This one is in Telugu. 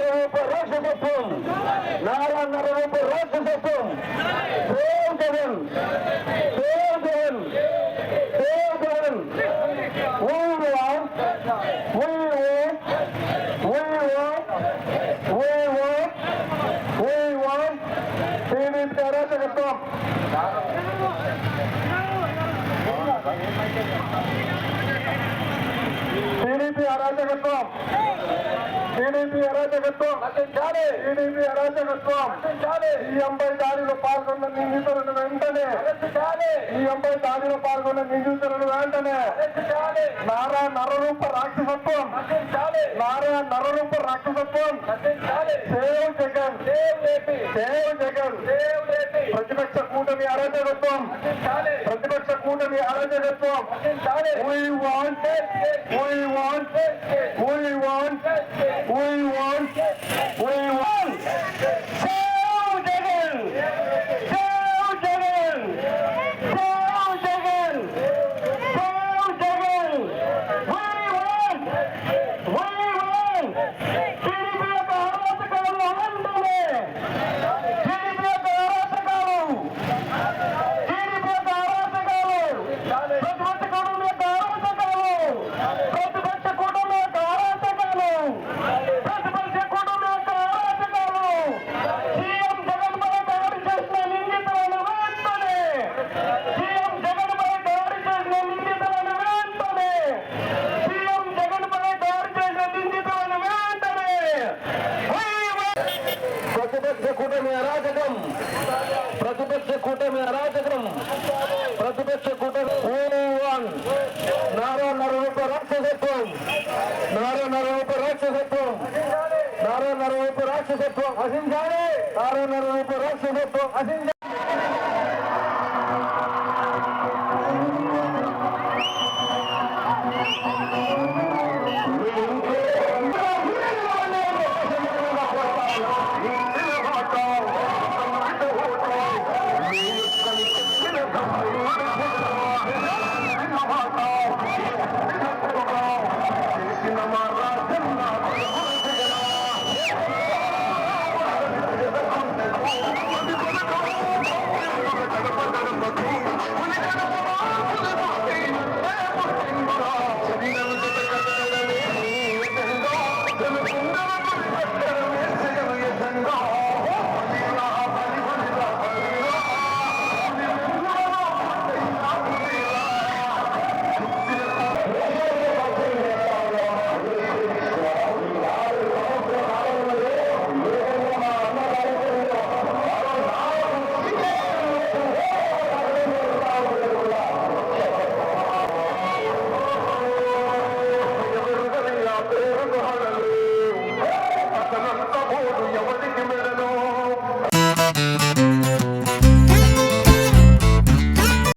అరవై ముప్పై రాష్ట్ర తత్వం నాలుగు అరవై ముప్పై రాష్ట్ర తత్వం save Jagan save Jagan save Jagan రాజకత్వం TDP అరాజకత్వం టీడీపీ అరాచకత్వం. టీడీపీ అరాచకత్వం. టీడీపీ అరాచకత్వం ఈ ఎంపై దాడిలో పాల్గొన్న నిందితులను వెంటనే. ఈ ఎంపై దాడిలో పాల్గొన్న నిందితులను వెంటనే. నారా నరరూప రాక్షసత్వం. నారా నరరూప రాక్షసత్వం. సేవ్ జగన్. సేవ్ జగన్. கொண்டிருப்போம் We want, we want, we want, we want, we want. Save Jagan! Save Jagan! Save Jagan! Save Jagan! We want, we want. திருப்பிய కూటమి అరాచకం ప్రతిపక్ష కూటమి అరాచకం ప్రతిపక్ష కూటమి వన్. నారా నరరూప రాక్షసత్వం. నారా నరరూప రాక్షసత్వం. నారా నరరూప రాక్షసత్వం. అసించాలి నారా నరరూప రాక్షసత్వం. అసించాలి